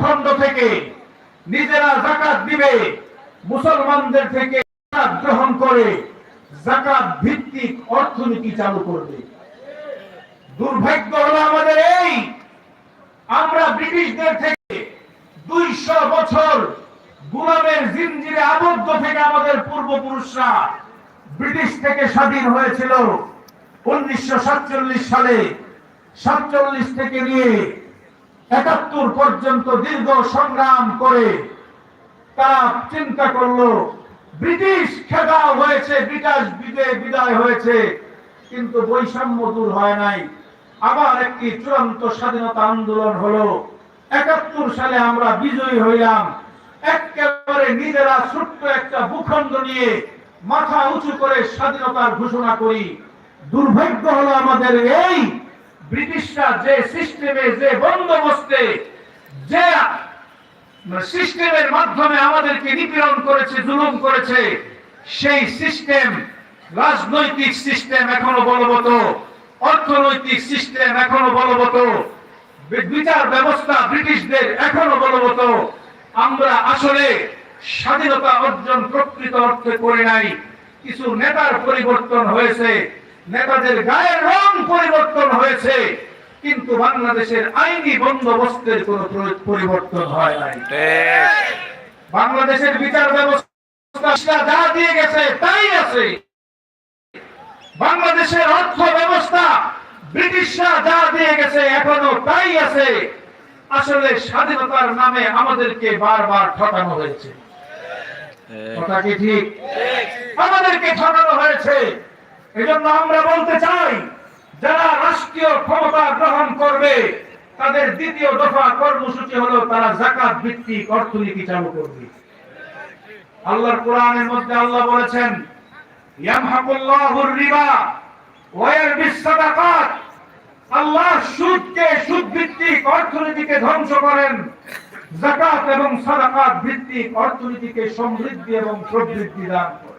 ভূখণ্ড থেকে নিজেরা জাকাত দিবে, মুসলমানদের থেকে গ্রহণ করে জাকাত ভিত্তিক অর্থনীতি চালু করবে। দুর্ভাগ্য হলো আমাদের এই, আমরা ব্রিটিশদের থেকে দুইশো বছর গুলামের জিনজিরে আবদ্ধ থেকে আমাদের পূর্বপুরুষরা ব্রিটিশ থেকে স্বাধীন হয়েছিল। উনিশশো সাতচল্লিশ সালে সাতচল্লিশ থেকে নিয়ে একাত্তর পর্যন্ত দীর্ঘ সংগ্রাম করে তারা চিন্তা করল, ব্রিটিশ খেদা হয়েছে, ব্রিটিশ বিদে- বিদায় হয়েছে, কিন্তু বৈষম্য দূর হয় নাই। আবার একটি চূড়ান্ত স্বাধীনতা আন্দোলন হলো। একাত্তর সালে আমরা বিজয়ী হইলাম। একেবারে নিজেরা ছোট্ট একটা ভূখণ্ড নিয়ে মাথা উঁচু করে স্বাধীনতার ঘোষণা করি। দুর্ভাগ্য হলো আমাদের এই ব্রিটিশরা যে সিস্টেমে, যে বন্দোবস্তে, যে সিস্টেমের মাধ্যমে আমাদেরকে নিপীড়ন করেছে, জুলুম করেছে, সেই সিস্টেম, রাজনৈতিক সিস্টেম এখনও বলবৎ, অর্থনৈতিক সিস্টেম এখনও বলবৎ বি- বিচার ব্যবস্থা ব্রিটিশদের এখনও বলবৎ, আমরা আসলে স্বাধীনতা অর্জন প্রকৃত অর্থে করে নাই, কিছু নেতার পরিবর্তন হয়েছে নেতাদের গায়ের রং পরিবর্তন হয়েছে কিন্তু বাংলাদেশের আইনি বন্দোবস্তের কোনো প্র- পরিবর্তন হয় নাই। বাংলাদেশের বিচার ব্যবস্থা যা দিয়ে গেছে তাই আছে। বাংলাদেশের অর্থ ব্যবস্থা ব্রিটিশরা যা দিয়ে গেছে এখনও তাই আছে। আসলে স্বাধীনতার নামে আমাদেরকে বারবার ঠকানো হয়েছে। কথা কি ঠিক। আমাদেরকে ঠকানো হয়েছে। এজন্য আমরা বলতে চাই, যারা রাষ্ট্রীয় ক্ষমতা গ্রহণ করবে, তাদের দ্বিতীয় দফা কর্মসূচি হলো তারা জাকাত ভিত্তিক অর্থনীতি চালু করবে। আল্লাহর কোরআনের মধ্যে আল্লাহ বলেছেন আল্লাহ সুদকে সুদ ভিত্তিক অর্থনীতিকে ধ্বংস করেন। জাকাত এবং সাদাকাত ভিত্তিক অর্থনীতিকে সমৃদ্ধি এবং প্রবৃদ্ধি দান করেন।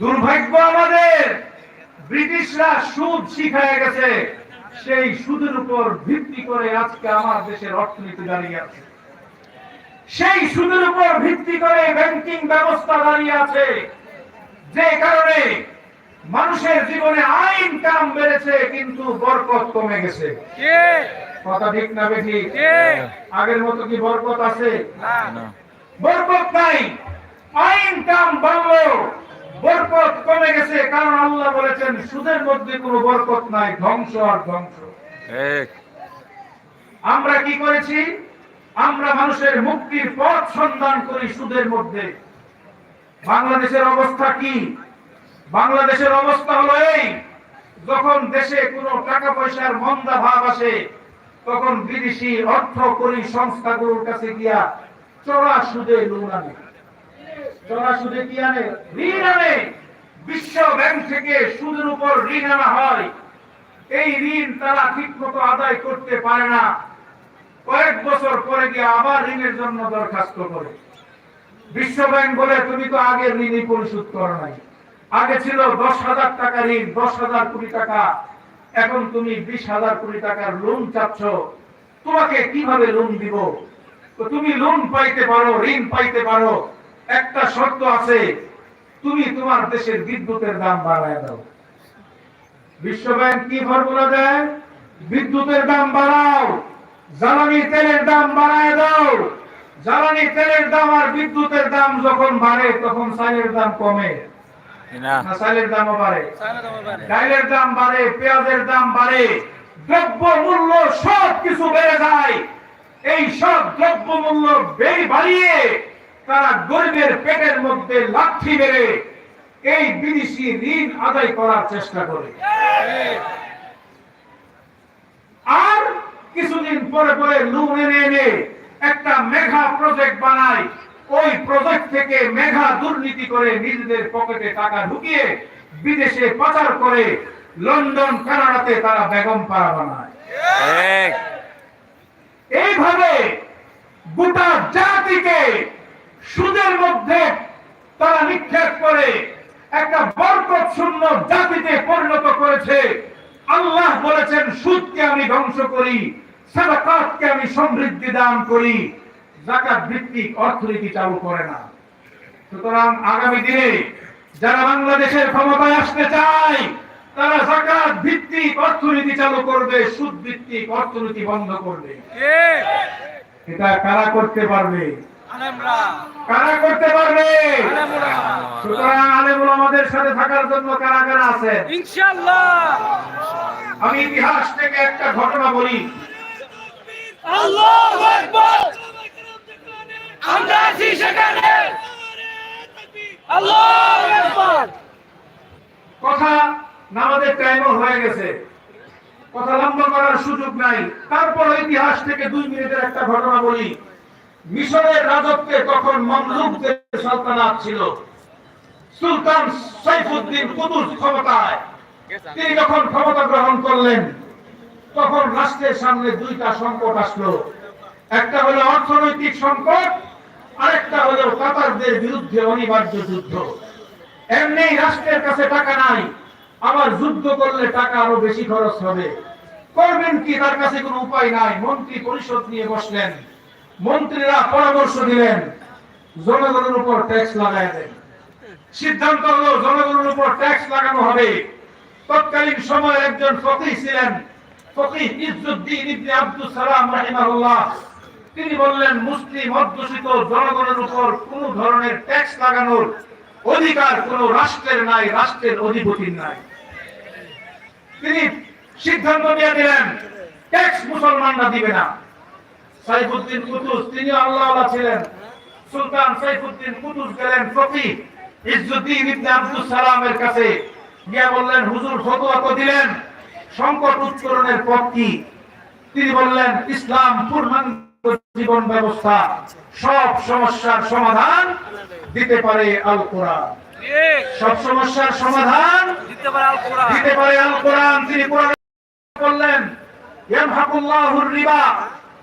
দুর্ভাগ্য আমাদের। ব্রিটিশরা সুদ শিখায় গেছে। সেই সুদের উপর ভিত্তি করে আজকে আমার দেশের অর্থনীতি দাঁড়িয়ে আছে। সেই সুদের উপর ভিত্তি করে ব্যাংকিং ব্যবস্থা দাঁড়িয়ে আছে। যে কারণে মানুষের জীবনে আইন কাম বেড়েছে কিন্তু বরকত কমে গেছে। কথা ঠিক না বেঠি? আগের মতো কি বরকত আছে? বরকত নাই। আইন কাম বাড়লো বরকত কমে গেছে কারণ আল্লাহ বলেছেন সুদের মধ্যে কোনো বরকত নাই ধ্বংস আর ধ্বংস। আমরা কি করেছি? আমরা মানুষের মুক্তির পথ সন্ধান করি সুদের মধ্যে। বাংলাদেশের অবস্থা কি? বাংলাদেশের অবস্থা হলো এই যখন দেশে কোনো টাকা পয়সার মন্দা ভাব আসে তখন বিদেশি অর্থ করি সংস্থাগুলোর কাছে গিয়া চড়া সুদে লোন আনে। চড়া সুদে কি আনে? ঋণ আনে। বিশ্ব ব্যাংক থেকে সুদের উপর ঋণ আনা হয়। এই ঋণ তারা ঠিক মতো আদায় করতে পারে না। কয়েক বছর পরে গিয়ে আবার ঋণের জন্য দরখাস্ত করে। বিশ্ব ব্যাংক বলে, তুমি তো ঋণই পরিশোধ করো নাই। আগে ছিল দশ হাজার টাকা ঋণ, দশ হাজার কোটি টাকা। এখন তুমি বিশ হাজার কোটি টাকার লোন চাচ্ছ। তোমাকে কীভাবে লোন দিব? তো তুমি লোন পাইতে পারো, ঋণ পাইতে পারো। একটা শর্ত আছে তুমি তোমার দেশের বিদ্যুতের দাম বাড়ায় দাও। বিশ্ব ব্যাংক কি ফর্মুলা দেয়? বিদ্যুতের দাম বাড়াও জ্বালানি তেলের দাম বাড়ায় দাও। জ্বালানি তেলের দাম আর বিদ্যুতের দাম যখন বাড়ে তখন চালের দাম কমে। চালের দামও বাড়ে। ডাইলের দাম বাড়ে পেঁয়াজের দাম বাড়ে। দ্রব্য মূল্য সব কিছু বেড়ে যায়। এই সব দ্রব্য মূল্য বেড়ে বাড়িয়ে তারা গরিবের পেটের মধ্যে লাঠি মেরে এই বিদেশি ঋণ আদায় করার চেষ্টা করে। আর কিছুদিন পরে পরে লোন এনে এনে একটা মেঘা প্রজেক্ট বানায়। ওই প্রজেক্ট থেকে মেঘা দুর্নীতি করে নিজেদের পকেটে টাকা ঢুকিয়ে বিদেশে পাচার করে লন্ডন কানাডাতে তারা বেগম পাড়া বানায়। এইভাবে গোটা জাতিকে সুদের মধ্যে তারা নিক্ষেপ করে একটা বরকত শূন্য জাতিতে পরিণত করেছে। আল্লাহ বলেছেন সুদকে আমি ধ্বংস করি সাদাকাতকে আমি সমৃদ্ধি দান করি জাকাত ভিত্তিক অর্থনীতি চালু করে না। সুতরাং আগামী দিনে যারা বাংলাদেশের ক্ষমতায় আসতে চায় তারা জাকাত ভিত্তিক অর্থনীতি চালু করবে সুদ ভিত্তিক অর্থনীতি বন্ধ করবে। এটা কারা করতে পারবে? কারা করতে পারবে? সুতরাং আলেমুল আমাদের সাথে থাকার জন্য কারা কারা ইনশাআল্লাহ। আমি ইতিহাস থেকে একটা ঘটনা বলি। আল্লাহু আকবার। আমরা আছি সেখানে। আল্লাহু আকবার। কথা নামাজের টাইমও হয়ে গেছে। কথা লম্বা করার সুযোগ নাই। তারপর ইতিহাস থেকে দুই মিনিটের একটা ঘটনা বলি। মিশরের রাজত্বে তখন মামলুকদের সালতানাত ছিল। সুলতান সাইফুদ্দিন কুতুস ক্ষমতায়। তিনি যখন ক্ষমতা গ্রহণ করলেন, তখন রাষ্ট্রের সামনে দুইটা সংকট আসলো। একটা হলো অর্থনৈতিক সংকট, আরেকটা হলো কাতারদের বিরুদ্ধে অনিবার্য যুদ্ধ। এমনি রাষ্ট্রের কাছে টাকা নাই, আবার যুদ্ধ করলে টাকা আরও বেশি খরচ হবে। করবেন কি? তার কাছে কোনো উপায় নাই। মন্ত্রী পরিষদ নিয়ে বসলেন। মন্ত্রীরা পরামর্শ দিলেন, জনগণের উপর ট্যাক্স লাগায় দেন। সিদ্ধান্ত হলো, জনগণের উপর ট্যাক্স লাগানো হবে। তৎকালীন সময়ে একজন ফকিহ ছিলেন, ফকিহ ইবনে আব্দুস সালাম রাহিমাহুল্লাহ। তিনি বললেন, মুসলিম অধ্যুষিত জনগণের উপর কোন ধরনের ট্যাক্স লাগানোর অধিকার কোন রাষ্ট্রের নাই, রাষ্ট্রের অধিপতির নাই। তিনি সিদ্ধান্ত নিয়ে দিলেন ট্যাক্স মুসলমানরা দিবে না। সাইফুদ্দিন কুতুস তিনি আল্লাহ ছিলেন। সুলতান সাইফুদ্দিন কুতুস গেলেন ফকিহ ইজ্জুদ্দিন ইবনে আব্দুস সালামের কাছে। গিয়ে বললেন হুজুর ফতোয়া তো দিলেন? সংকট উত্তরণের পথ কি? তিনি বললেন ইসলাম পূর্ণাঙ্গ জীবন ব্যবস্থা। সব সমস্যার সমাধান দিতে পারে আল কোরআন সব সমস্যার সমাধান দিতে পারে আল কোরআন দিতে পারে আল কোরআন তিনি কোরআন বললেন ইয়ামহাকুল্লাহুর রিবা।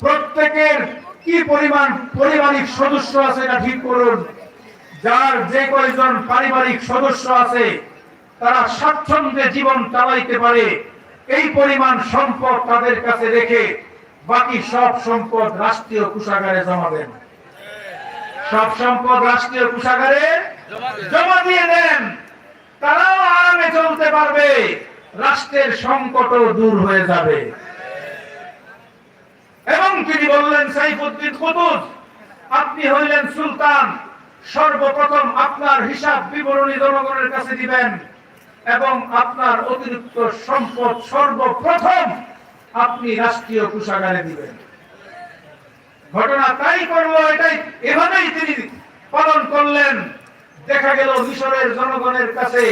প্রত্যেকের কি পরিমাণ পারিবারিক সদস্য আছে এটা ঠিক করুন। যার যে কয়জন পারিবারিক সদস্য আছে, তারা স্বাচ্ছন্দ্যে জীবন চালাইতে পারে, এই পরিমাণ সম্পদ তাদের কাছে রেখে বাকি সব সম্পদ রাষ্ট্রীয় কুষাগারে জমা দেন। সব সম্পদ রাষ্ট্রীয় কুষাগারে জমা দিয়ে দেন। তারাও আরামে চলতে পারবে, রাষ্ট্রের সংকটও দূর হয়ে যাবে। এবং তিনি বললেন, সাইফুদ্দিন কুতুব আপনি হইলেন সুলতান। সর্বপ্রথম আপনার হিসাব বিবরণী জনগণের কাছে দিবেন এবং আপনার অতিরিক্ত সম্পদ সর্বপ্রথম আপনি রাষ্ট্রীয় কুষাগারে দিবেন। ঘটনা তাই করল, এটাই এভাবেই তিনি পালন করলেন। দেখা গেল মিশরের জনগণের কাছে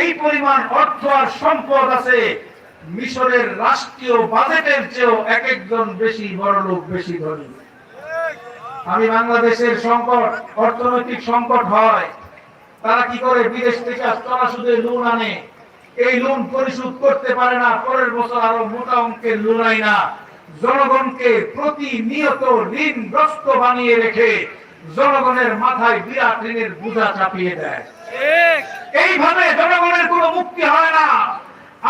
এই পরিমাণ অর্থ আর সম্পদ আছে। মিশরের রাষ্ট্রীয় বাজেটের চেয়েও এক একজন বেশি বড় লোক বেশি ধনী। আমি বাংলাদেশের সংকট অর্থনৈতিক সংকট হয়। তারা কি করে বিদেশ থেকে চলা সুদে লোন আনে? এই লোন পরিশোধ করতে পারে না পরের বছর আরও মোটা অঙ্কের লোন আয় না। জনগণকে প্রতিনিয়ত ঋণগ্রস্ত বানিয়ে রেখে জনগণের মাথায় বিরাট ঋণের বোঝা চাপিয়ে দেয়। এইভাবে জনগণের কোনো মুক্তি হয় না।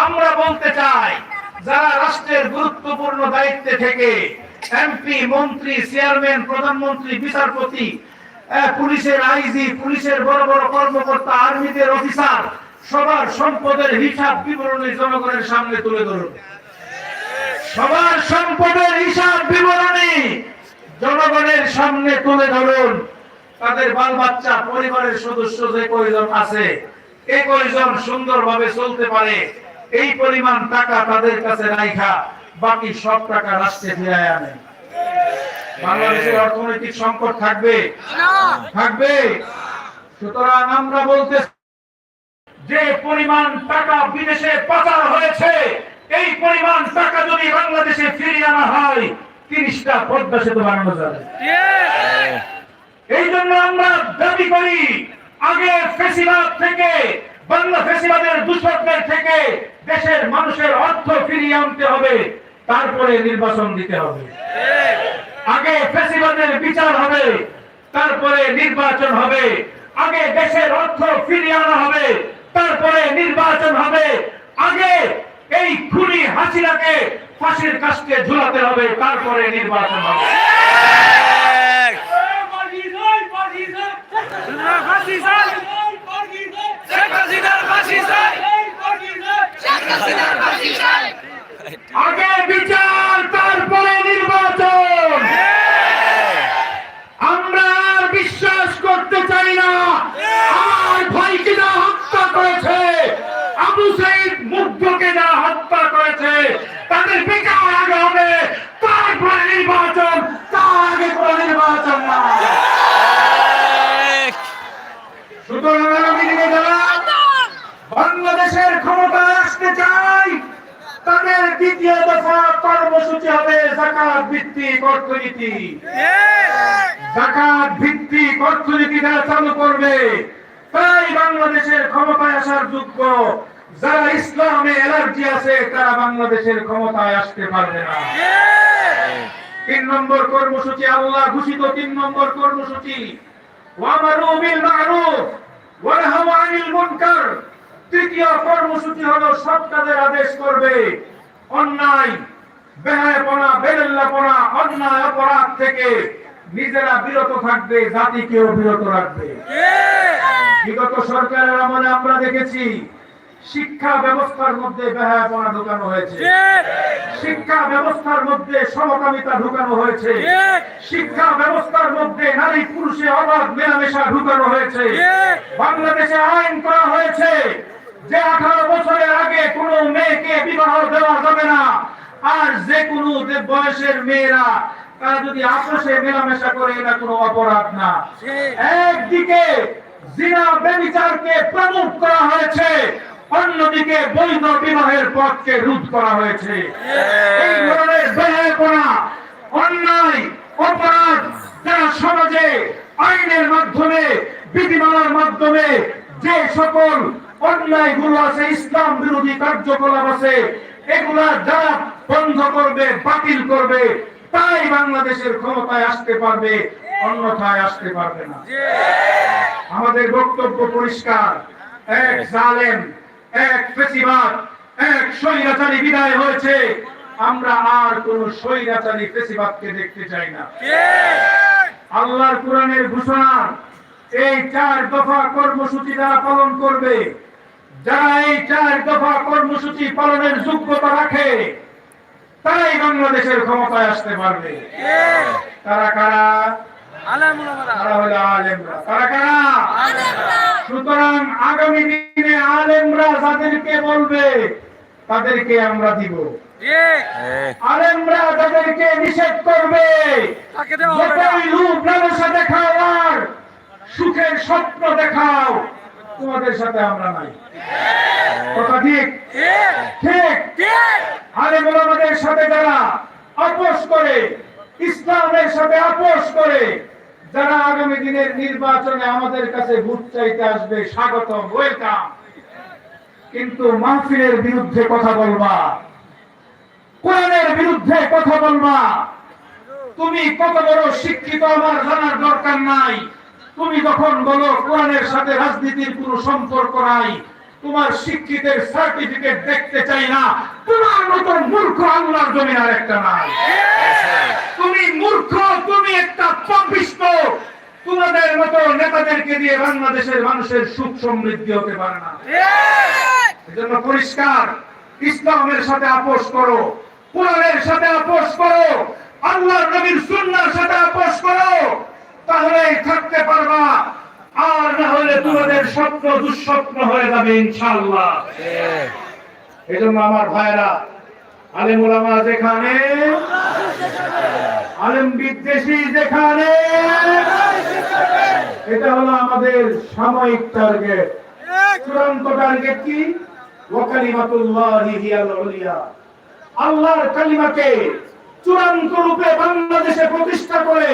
আমরা বলতে চাই, যারা রাষ্ট্রের গুরুত্বপূর্ণ দায়িত্বে থেকে এমপি মন্ত্রী, চেয়ারম্যান, প্রধানমন্ত্রী, বিচারপতি পুলিশের আইজি, পুলিশের বড় বড় কর্মকর্তা, আর্মিদের অফিসার, সবার সম্পদের হিসাব বিবরণী জনগণের সামনে তুলে ধরুন। সবার সম্পদের হিসাব বিবরণী জনগণের সামনে তুলে ধরুন। তাদের বাল বাচ্চা, পরিবারের সদস্য যে কয়জন আছে, এ কয়জন সুন্দরভাবে চলতে পারে এই পরিমাণ টাকা তাদের কাছে রাইখা বাকি সব টাকা রাষ্ট্রে ফিরায় আনে। বাংলাদেশের অর্থনৈতিক সংকট থাকবে? থাকবে? সুতরাং আমরা বলতে যে পরিমাণ টাকা বিদেশে পাচার হয়েছে এই পরিমাণ টাকা যদি বাংলাদেশে ফিরিয়ে আনা হয় তিরিশটা পদ্মা সেতু বানানো যাবে। এই জন্য আমরা দাবি করি আগে ফেসিবাদ থেকে বাংলা ফেসিবাদের দূষকদের থেকে দেশের মানুষের অর্থ ফিরিয়ে আনতে হবে, তারপরে নির্বাচন দিতে হবে। আগে ফেসিবাদের বিচার হবে, তারপরে নির্বাচন হবে। আগে দেশের অর্থ ফিরিয়ে আনা হবে, তারপরে নির্বাচন হবে। আগে এই খুনি হাসিনাকে ফাঁসির কাস্টে ঝুলাতে হবে, তারপরে নির্বাচন হবে। আগে বিচার, তারপরে নির্বাচন। আমরা আর বিশ্বাস করতে চাই না। আমার ভাইকে যারা হত্যা করেছে। আবু সাইদ মুগ্ধকে যারা হত্যা করেছে। তাদের বিচার আগে হবে, তারপরে নির্বাচন। তার আগে কোনো নির্বাচন না। সুতরাং বাংলাদেশের আসতে চাই, তাদের দ্বিতীয় দফা কর্মসূচি হবে জাকাত ভিত্তিক অর্থনীতি। জাকাত ভিত্তিক অর্থনীতি যারা চালু করবে। তাই বাংলাদেশের ক্ষমতায় আসার যোগ্য যারা ইসলামে অ্যালার্জি আছে, তারা বাংলাদেশের ক্ষমতায় আসতে পারবে না। তিন নম্বর কর্মসূচি, আল্লাহ ঘোষিত তিন নম্বর কর্মসূচি। ওয়ামারু বিল মারুফ, ওয়া আনিল মুনকার। তৃতীয় কর্মসূচি হলো সৎ কাজের আদেশ করবে। অন্যায় বেহায়াপনা বেদল্লাপনা অন্যায় অপরাধ থেকে নিজেরা বিরত থাকবে জাতিকেও বিরত রাখবে। বিগত সরকারের আমলে আমরা দেখেছি শিক্ষা ব্যবস্থার মধ্যে বেহায়াপনা ঢুকানো হয়েছে। শিক্ষা ব্যবস্থার মধ্যে সমকামিতা ঢুকানো হয়েছে। শিক্ষা ব্যবস্থার মধ্যে নারী পুরুষে অবাধ মেলামেশা ঢুকানো হয়েছে। বাংলাদেশে আইন করা হয়েছে। যে আঠারো বছরের আগে কোনো মেয়েকে বিবাহ দেওয়া যাবে না, আর যে কোনো বয়সের মেয়েরা, তারা যদি আপোষে মেলামেশা করে, এটা কোনো অপরাধ না। একদিকে জিনা বেবিচারকে প্রমুখ করা হয়েছে, অন্যদিকে বৈধ বিবাহের পথকে করা হয়েছে। এই ধরনের বেহায়াপনা, অন্যায়, অপরাধ যারা সমাজে, আইনের মাধ্যমে, বিধিমালার মাধ্যমে যে সকল অন্যায়গুলো আছে, ইসলাম বিরোধী কার্যকলাপ আছে, এগুলা যারা বন্ধ করবে, বাতিল করবে, তাই বাংলাদেশের ক্ষমতায় আসতে পারবে, অন্যথায় আসতে পারবে না। আমাদের বক্তব্য পরিষ্কার। এক জালেম, এক ফেসিবাদ, এক স্বৈরাচারী বিদায় হয়েছে। আমরা আর কোন স্বৈরাচারী ফেসিবাদকে দেখতে চাই না। আল্লাহর কোরআনের ঘোষণা, এই চার দফা কর্মসূচি যারা পালন করবে। যারা এই চার দফা কর্মসূচি পালনের যোগ্যতা রাখে তাই বাংলাদেশের ক্ষমতায় আসতে পারবে। তারা কারা? তারা হলো আলেমরা। তারা কারা? সুতরাং আগামী দিনে আলেমরা যাদেরকে বলবে তাদেরকে আমরা দিব। আলেমরা তাদেরকে নিষেধ করবে তাকে দেওয়া হবে না। যতই রূপ লালসা দেখাও আর সুখের স্বপ্ন দেখাও তোমাদের সাথে আমরা নাই। কথা ঠিক? ঠিক? আলেম ওলামাদের সাথে যারা আপোষ করে, ইসলামের সাথে আপোষ করে, যারা আগামী দিনের নির্বাচনে আমাদের কাছে ভোট চাইতে আসবে স্বাগত ওয়েলকাম কিন্তু মাহফিলের বিরুদ্ধে কথা বলবা। কোরআনের বিরুদ্ধে কথা বলবা। তুমি কত বড় শিক্ষিত আমার জানার দরকার নাই। তুমি যখন বলো, কোরআনের সাথে রাজনীতির কোনো সম্পর্ক নাই, তোমার শিক্ষিতের সার্টিফিকেট দেখতে চাই না, তোমার মতো মূর্খ আল্লাহর জমিন আর একটা নাই। তুমি মূর্খ, তুমি একটা পাপিষ্ট। তোমাদের মতো নেতাদেরকে দিয়ে বাংলাদেশের মানুষের সুখ সমৃদ্ধি হতে পারে না। এজন্য পরিষ্কার, ইসলামের সাথে আপোষ করো, কোরআনের সাথে আপোষ করো, আল্লাহর নবীর সুন্নাহর সাথে আপোষ করো। তাহলেই থাকতে পারবা। আর না হলে তোমাদের স্বপ্ন দুঃস্বপ্ন হয়ে যাবে ইনশাআল্লাহ। এজন্য আমার ভাইরা আলেম ওলামা যেখানে, আলেম বিদ্বেষী যেখানে, এটা হলো আমাদের সাময়িক টার্গেট। চূড়ান্ত টার্গেট কি? আল্লাহর কালিমাকে চূড়ান্ত রূপে বাংলাদেশে প্রতিষ্ঠা করে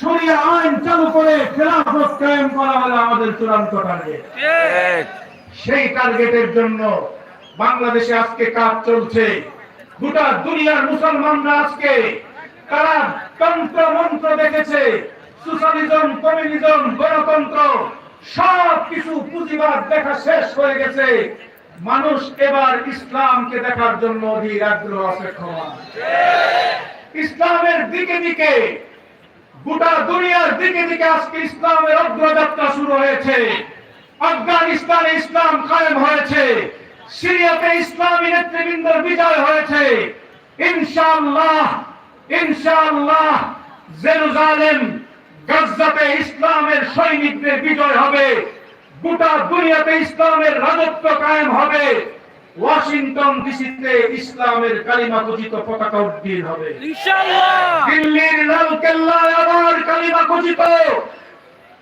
শরিয়া আইন চালু করে খেলাফত কায়েম করা হলো আমাদের চূড়ান্ত টার্গেট ঠিক। সেই টার্গেটের জন্য বাংলাদেশে আজকে কাজ চলছে। গোটা দুনিয়ার মুসলমানরা আজকে তারা তন্ত্র মন্ত্র দেখেছে। সোশ্যালিজম কমিউনিজম গণতন্ত্র সব কিছু পুঁজিবাদ দেখা শেষ হয়ে গেছে। মানুষ এবার ইসলামকে দেখার জন্য অধীর আগ্রহ অপেক্ষমান ইসলামের দিকে দিকে গোটা দুনিয়ার দিকে দিকে আজকে ইসলামের অগ্রযাত্রা শুরু হয়েছে। আফগানিস্তানে ইসলাম কায়েম হয়েছে। সিরিয়াতে ইসলামী নেতৃবৃন্দের বিজয় হয়েছে। ইনশাআল্লাহ ইনশাআল্লাহ জেরুজালেম গাজ্জাতে ইসলামের সৈনিকদের বিজয় হবে। গোটা দুনিয়াতে ইসলামের রাজত্ব কায়েম হবে। ওয়াশিংটন ডিসিতে ইসলামের কালিমা খচিত পতাকা উড্ডীন হবে। দিল্লির লাল কেল্লায় আবার কালিমা খচিত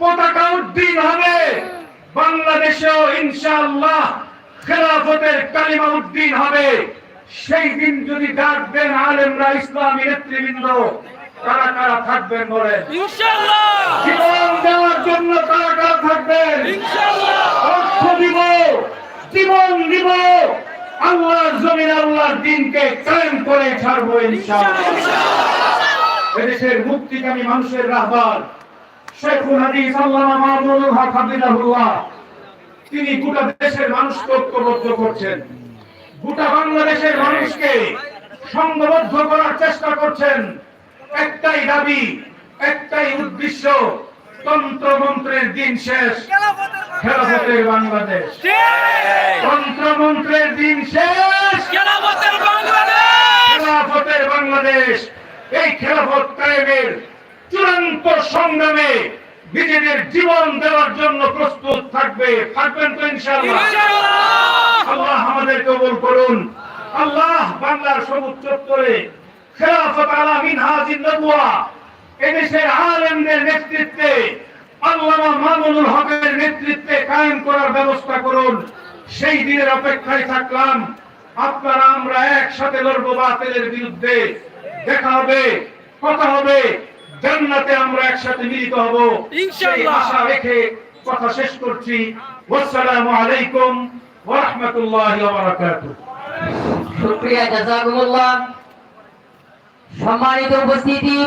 পতাকা উড্ডীন হবে। বাংলাদেশেও ইনশাআল্লাহ খেলাফতের কালিমা উড্ডীন হবে। সেই দিন যদি ডাক দেন আলেমরা ইসলামী নেতৃবৃন্দ কারা কারা থাকবেন ইনশাআল্লাহ। জীবন দেওয়ার জন্য কারা কারা থাকবেন? অর্থ দিব। জীবন দিব। আল্লাহর জমিন আল্লাহর দিনকে কায়েম করে ছাড়বো ইনশাআল্লাহ। এদেশের মুক্তিকামী মানুষের রাহবার শেখুল হাদিস আল্লামা মামুনুল হক হাফিজাহুল্লাহ তিনি গোটা দেশের মানুষকে ঐক্যবদ্ধ করছেন। গোটা বাংলাদেশের মানুষকে সংঘবদ্ধ করার চেষ্টা করছেন। একটাই দাবি একটাই উদ্দেশ্য তন্ত্র মন্ত্রের দিন শেষ। খেলাফতের বাংলাদেশ। ঠিক তন্ত্রমন্ত্রের দিন শেষ। খেলাফতের বাংলাদেশ! খেলাফতের বাংলাদেশ। এই খেলাফত কায়েমের চূড়ান্ত সংগ্রামে নিজেদের জীবন দেওয়ার জন্য প্রস্তুত থাকবে। থাকবেন তো ইনশাআল্লাহ। আল্লাহ আমাদের কবুল করুন। আল্লাহ বাংলার সবুজ চত্বরে খেলাফত আলা মিনহাজিন নবুয়া এদেশের আলেমদের নেতৃত্বে আল্লামা মামুনুল হকের নেতৃত্বে কায়েম করার ব্যবস্থা করুন। সেই দিনের অপেক্ষায় থাকলাম। আপনারা আমরা একসাথে লড়বো বাতিলের বিরুদ্ধে। দেখা হবে কথা হবে জান্নাতে আমরা একসাথে মিলিত হব। সেই ইনশাআল্লাহ। আশা রেখে কথা শেষ করছি। আসসালামু আলাইকুম ওয়া রাহমাতুল্লাহি ওয়া বারাকাতুহু। শুক্রিয়া জাজাকুমুল্লাহ। সম্মানিত উপস্থিতি।